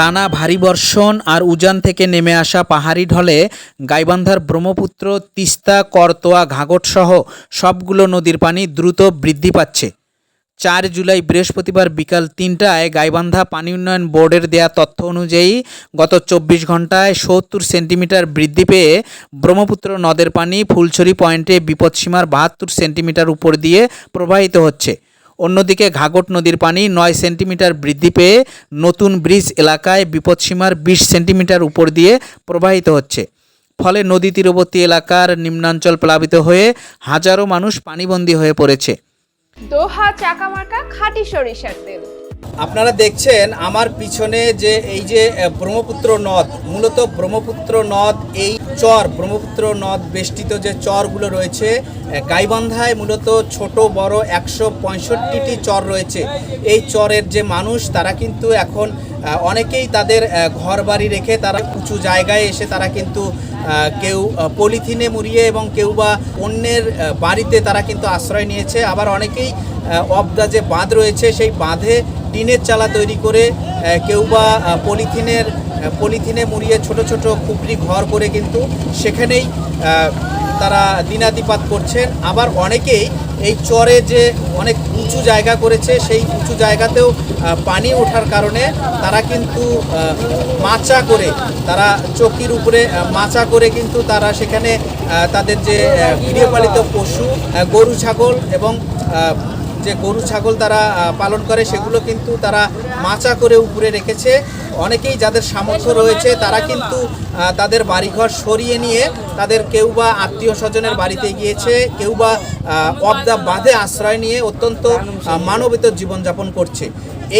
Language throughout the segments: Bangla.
টানা ভারী বর্ষণ আর উজান থেকে নেমে আসা পাহাড়ি ঢলে গাইবান্ধার ব্রহ্মপুত্র, তিস্তা, করতোয়া ঘাঘট সহ সবগুলো নদীর পানি দ্রুত বৃদ্ধি পাচ্ছে। চার জুলাই বৃহস্পতিবার বিকাল তিনটায় গাইবান্ধা পানি উন্নয়ন বোর্ডের দেয়া তথ্য অনুযায়ী গত চব্বিশ ঘন্টায় সত্তর সেন্টিমিটার বৃদ্ধি পেয়ে ব্রহ্মপুত্র নদের পানি ফুলছড়ি পয়েন্টে বিপদসীমার বাহাত্তর সেন্টিমিটার উপর দিয়ে প্রবাহিত হচ্ছে। অন্যদিকে ঘাঘট নদীর পানি নয় সেন্টিমিটার বৃদ্ধি পেয়ে নতুন ব্রিজ এলাকায় বিপদসীমার বিশ সেন্টিমিটার উপর দিয়ে প্রবাহিত হচ্ছে। ফলে নদী তীরবর্তী এলাকার নিম্নাঞ্চল প্লাবিত হয়ে হাজারো মানুষ পানিবন্দী হয়ে পড়েছে। দোহা চাকামার্কা খাঁটি সরিষার তেল। আপনারা দেখছেন আমার পিছনে যে এই যে ব্রহ্মপুত্র নদ মূলত ব্রহ্মপুত্র নদ এই চর, ব্রহ্মপুত্র নদ বেষ্টিত যে চরগুলো রয়েছে গাইবান্ধায় মূলত ছোট, বড় একশো পঁয়ষট্টিটি চর রয়েছে। এই চরের যে মানুষ, তারা কিন্তু এখন অনেকেই তাদের ঘর বাড়ি রেখে তারা উঁচু জায়গায় এসে তারা কিন্তু কেউ পলিথিনে মুড়িয়ে এবং কেউ বা অন্যের বাড়িতে তারা কিন্তু আশ্রয় নিয়েছে। আবার অনেকেই অবদা যে বাঁধ রয়েছে, সেই বাঁধে টিনের চালা তৈরি করে কেউ বা পলিথিনের পলিথিনে মুড়িয়ে ছোট ছোট খুপড়ি ঘর করে কিন্তু সেখানেই তারা দিনাতিপাত করছেন। আবার অনেকেই এই চরে যে অনেক উঁচু জায়গা করেছে, সেই উঁচু জায়গাতেও পানি ওঠার কারণে তারা কিন্তু মাচা করে, তারা চকির উপরে মাচা করে কিন্তু তারা সেখানে তাদের যে গৃহপালিত পশু গরু, ছাগল এবং যে গরু, ছাগল তারা পালন করে, সেগুলো কিন্তু তারা মাচা করে উপরে রেখেছে। অনেকেই যাদের সামর্থ্য রয়েছে তারা কিন্তু তাদের বাড়িঘর সরিয়ে নিয়ে তাদের কেউ বা আত্মীয় স্বজনের বাড়িতে গিয়েছে কেউ বা পদ্মা বাঁধে আশ্রয় নিয়ে অত্যন্ত মানবিত জীবনযাপন করছে।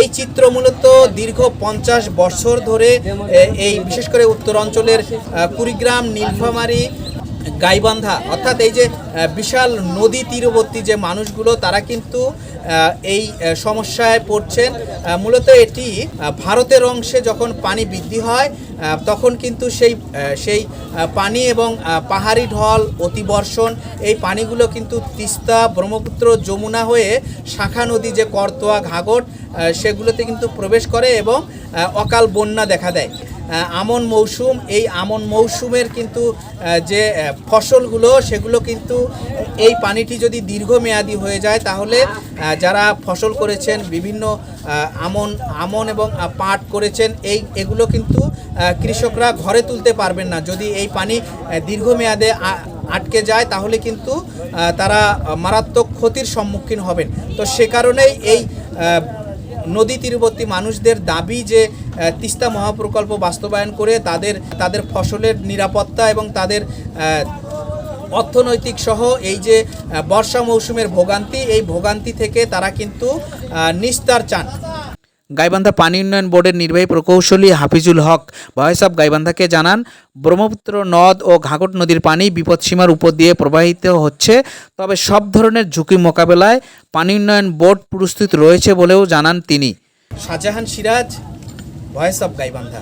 এই চিত্র মূলত দীর্ঘ পঞ্চাশ বছর ধরে এই বিশেষ করে উত্তরাঞ্চলের কুড়িগ্রাম নীলফামারী গাইবান্ধা অর্থাৎ এই যে বিশাল নদী তীরবর্তী যে মানুষগুলো তারা কিন্তু এই সমস্যায় পড়ছেন। মূলত এটি ভারতের অংশে যখন পানি বৃদ্ধি হয় তখন কিন্তু সেই সেই পানি এবং পাহাড়ি ঢল অতিবর্ষণ এই পানিগুলো কিন্তু তিস্তা ব্রহ্মপুত্র যমুনা হয়ে শাখা নদী যে করতোয়া আহ, সেগুলোতে কিন্তু প্রবেশ করে এবং অকাল বন্যা দেখা দেয়। আমন মৌসুম, এই আমন মৌসুমের কিন্তু যে ফসলগুলো, সেগুলো কিন্তু এই পানিটি যদি দীর্ঘমেয়াদী হয়ে যায়, তাহলে যারা ফসল করেছেন, বিভিন্ন আমন আমন এবং পাট করেছেন, এই, এগুলো কিন্তু কৃষকরা ঘরে তুলতে পারবেন না। যদি এই পানি দীর্ঘমেয়াদে আটকে যায়, তাহলে কিন্তু তারা মারাত্মক ক্ষতির সম্মুখীন হবেন। তো সে কারণেই এই নদী তীরবর্তী মানুষদের দাবি যে তিস্তা মহাপ্রকল্প বাস্তবায়ন করে তাদের তাদের ফসলের নিরাপত্তা এবং তাদের অর্থনৈতিক সহ এই যে বর্ষা মৌসুমের ভোগান্তি, এই ভোগান্তি থেকে তারা কিন্তু নিস্তার চান। গাইবান্ধা পানি উন্নয়ন বোর্ডের নির্বাহী প্রকৌশলী হাফিজুল হক। ভয়েস অব গাইবান্ধাকে জানান, ব্রহ্মপুত্র নদ ও ঘাঘট নদীর পানি বিপদসীমার উপর দিয়ে প্রবাহিত হচ্ছে, তবে সব ধরনের ঝুঁকি মোকাবেলায় পানি উন্নয়ন বোর্ড প্রস্তুত রয়েছে বলেও জানান তিনি। Shahjahan Siraj voice of Gaibandha.